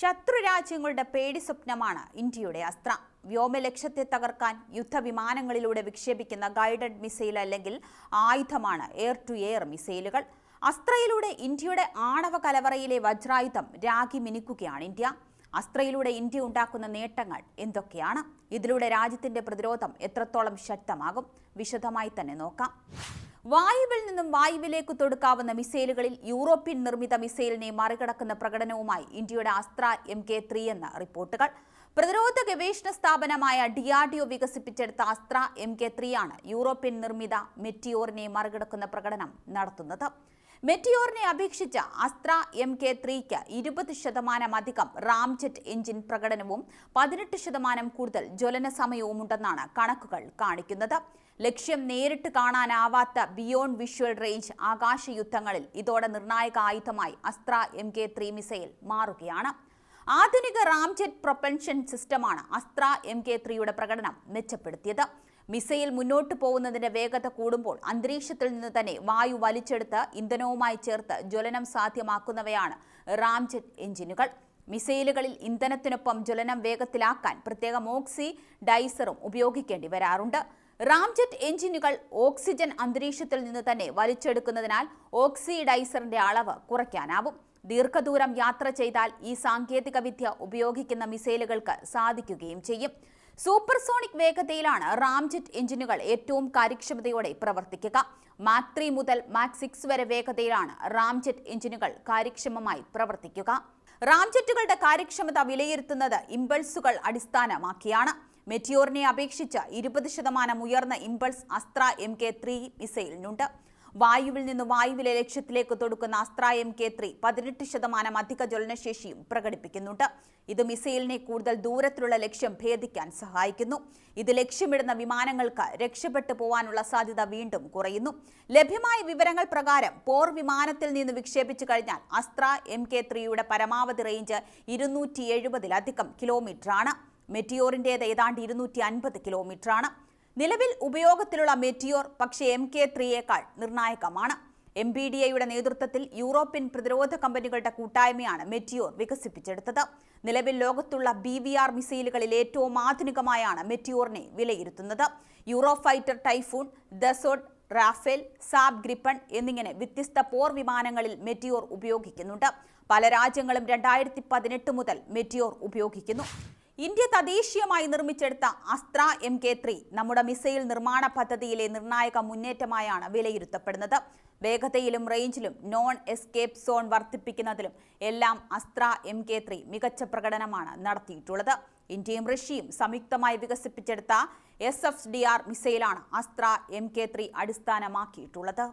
ശത്രുരാജ്യങ്ങളുടെ പേടി സ്വപ്നമാണ് ഇന്ത്യയുടെ അസ്ത്ര. വ്യോമലക്ഷ്യത്തെ തകർക്കാൻ യുദ്ധവിമാനങ്ങളിലൂടെ വിക്ഷേപിക്കുന്ന ഗൈഡഡ് മിസൈൽ അല്ലെങ്കിൽ ആയുധമാണ് എയർ ടു എയർ മിസൈലുകൾ. അസ്ത്രയിലൂടെ ഇന്ത്യയുടെ ആണവ കലവറയിലെ വജ്രായുധം രാഗി മിനുക്കുകയാണ് ഇന്ത്യ. അസ്ത്രയിലൂടെ ഇന്ത്യ ഉണ്ടാക്കുന്ന നേട്ടങ്ങൾ എന്തൊക്കെയാണ്? ഇതിലൂടെ രാജ്യത്തിന്റെ പ്രതിരോധം എത്രത്തോളം ശക്തമാകും? വിശദമായി തന്നെ നോക്കാം. വായുവിൽ നിന്നും വായുവിലേക്ക് തൊടുക്കാവുന്ന മിസൈലുകളിൽ യൂറോപ്യൻ നിർമ്മിത മിസൈലിനെ മറികടക്കുന്ന പ്രകടനവുമായി ഇന്ത്യയുടെ അസ്ത്ര എം കെ ത്രീ എന്ന റിപ്പോർട്ടുകൾ. പ്രതിരോധ ഗവേഷണ സ്ഥാപനമായ ഡിആർഡിഒ വികസിപ്പിച്ചെടുത്ത അസ്ത്ര എം കെ ത്രീ ആണ് യൂറോപ്യൻ നിർമ്മിത മെറ്റിയോറിനെ മറികടക്കുന്ന പ്രകടനം നടത്തുന്നത്. മെറ്റിയോറിനെ അപേക്ഷിച്ച് അസ്ത്ര എം കെ ത്രീക്ക് ഇരുപത് ശതമാനം അധികം റാംജെറ്റ് എഞ്ചിൻ പ്രകടനവും പതിനെട്ട് ശതമാനം കൂടുതൽ ജ്വലന സമയവും ഉണ്ടെന്നാണ് കണക്കുകൾ കാണിക്കുന്നത്. ലക്ഷ്യം നേരിട്ട് കാണാനാവാത്ത ബിയോണ്ട് വിഷ്വൽ റേഞ്ച് ആകാശ യുദ്ധങ്ങളിൽ ഇതോടെ നിർണായക ആയുധമായി Astra M K three missile മാറുകയാണ്. ആധുനിക റാംജെറ്റ് പ്രൊപ്പൻഷൻ സിസ്റ്റമാണ് അസ്ത്ര എം കെ ത്രീയുടെ പ്രകടനം മെച്ചപ്പെടുത്തിയത്. മിസൈൽ മുന്നോട്ട് പോകുന്നതിന്റെ വേഗത കൂടുമ്പോൾ അന്തരീക്ഷത്തിൽ നിന്ന് തന്നെ വായു വലിച്ചെടുത്ത് ഇന്ധനവുമായി ചേർത്ത് ജ്വലനം സാധ്യമാക്കുന്നവയാണ് റാംജെറ്റ് എഞ്ചിനുകൾ. മിസൈലുകളിൽ ഇന്ധനത്തിനൊപ്പം ജ്വലനം വേഗത്തിലാക്കാൻ പ്രത്യേക ഓക്സി ഡൈസറും ഉപയോഗിക്കേണ്ടി വരാറുണ്ട്. റാംജെറ്റ് എഞ്ചിനുകൾ ഓക്സിജൻ അന്തരീക്ഷത്തിൽ നിന്ന് തന്നെ വലിച്ചെടുക്കുന്നതിനാൽ ഓക്സിഡൈസറിന്റെ അളവ് കുറയ്ക്കാനാവും. ദീർഘദൂരം യാത്ര ചെയ്താൽ ഈ സാങ്കേതികവിദ്യ ഉപയോഗിക്കുന്ന മിസൈലുകൾക്ക് സാധിക്കുകയും ചെയ്യും. സൂപ്പർസോണിക് വേഗതയിലാണ് റാംജെറ്റ് എഞ്ചിനുകൾ ഏറ്റവും കാര്യക്ഷമതയോടെ പ്രവർത്തിക്കുക. മാക് ത്രീ മുതൽ മാക് സിക്സ് വരെ വേഗതയിലാണ് റാംജെറ്റ് എഞ്ചിനുകൾ കാര്യക്ഷമമായി പ്രവർത്തിക്കുക. റാംജെറ്റുകളുടെ കാര്യക്ഷമത വിലയിരുത്തുന്നത് ഇമ്പൾസുകൾ അടിസ്ഥാനമാക്കിയാണ്. മെറ്റിയോറിനെ അപേക്ഷിച്ച് ഇരുപത് ശതമാനം ഉയർന്ന impulse Astra M K three മിസൈലിനുണ്ട്. വായുവിൽ നിന്ന് വായുവിലെ ലക്ഷ്യത്തിലേക്ക് തൊടുക്കുന്ന അസ്ത്ര എം കെ ത്രീ പതിനെട്ട് ശതമാനം അധിക ജ്വലനശേഷിയും പ്രകടിപ്പിക്കുന്നുണ്ട്. ഇത് മിസൈലിനെ കൂടുതൽ ദൂരത്തിലുള്ള ലക്ഷ്യം ഭേദിക്കാൻ സഹായിക്കുന്നു. ഇത് ലക്ഷ്യമിടുന്ന വിമാനങ്ങൾക്ക് രക്ഷപ്പെട്ടു പോകാനുള്ള സാധ്യത വീണ്ടും കുറയുന്നു. ലഭ്യമായ വിവരങ്ങൾ പ്രകാരം പോർ വിമാനത്തിൽ നിന്ന് വിക്ഷേപിച്ചു കഴിഞ്ഞാൽ അസ്ത്ര എം കെ ത്രീയുടെ പരമാവധി റേഞ്ച് ഇരുന്നൂറ്റി എഴുപതിലധികം കിലോമീറ്ററാണ്. മെറ്റിയോറിന്റേത് ഏതാണ്ട് ഇരുന്നൂറ്റി അൻപത് കിലോമീറ്ററാണ്. നിലവിൽ ഉപയോഗത്തിലുള്ള മെറ്റിയോർ പക്ഷേ എം കെ ത്രീയേക്കാൾ നിർണായകമാണ്. എം ബി ഡി എയുടെ നേതൃത്വത്തിൽ യൂറോപ്യൻ പ്രതിരോധ കമ്പനികളുടെ കൂട്ടായ്മയാണ് മെറ്റിയോർ വികസിപ്പിച്ചെടുത്തത്. നിലവിൽ ലോകത്തുള്ള ബി വി ആർ മിസൈലുകളിൽ ഏറ്റവും ആധുനികമായാണ് മെറ്റിയോറിനെ വിലയിരുത്തുന്നത്. Eurofighter Typhoon Dassault Rafale Saab Gripen എന്നിങ്ങനെ വ്യത്യസ്ത പോർ വിമാനങ്ങളിൽ മെറ്റിയോർ ഉപയോഗിക്കുന്നുണ്ട്. പല രാജ്യങ്ങളും രണ്ടായിരത്തി പതിനെട്ട് മുതൽ മെറ്റിയോർ ഉപയോഗിക്കുന്നു. ഇന്ത്യ തദ്ദേശീയമായി നിർമ്മിച്ചെടുത്ത അസ്ത്ര എം കെ ത്രീ നമ്മുടെ മിസൈൽ നിർമ്മാണ പദ്ധതിയിലെ നിർണായക മുന്നേറ്റമായാണ് വിലയിരുത്തപ്പെടുന്നത്. വേഗതയിലും റേഞ്ചിലും നോൺ എസ്കേപ്പ് സോൺ വർദ്ധിപ്പിക്കുന്നതിലും എല്ലാം അസ്ത്ര എം കെ ത്രീ മികച്ച പ്രകടനമാണ് നടത്തിയിട്ടുള്ളത്. ഇന്ത്യയും റഷ്യയും സംയുക്തമായി വികസിപ്പിച്ചെടുത്ത എസ് എഫ് ഡി ആർ മിസൈലാണ് അസ്ത്ര എം കെ ത്രീ അടിസ്ഥാനമാക്കിയിട്ടുള്ളത്.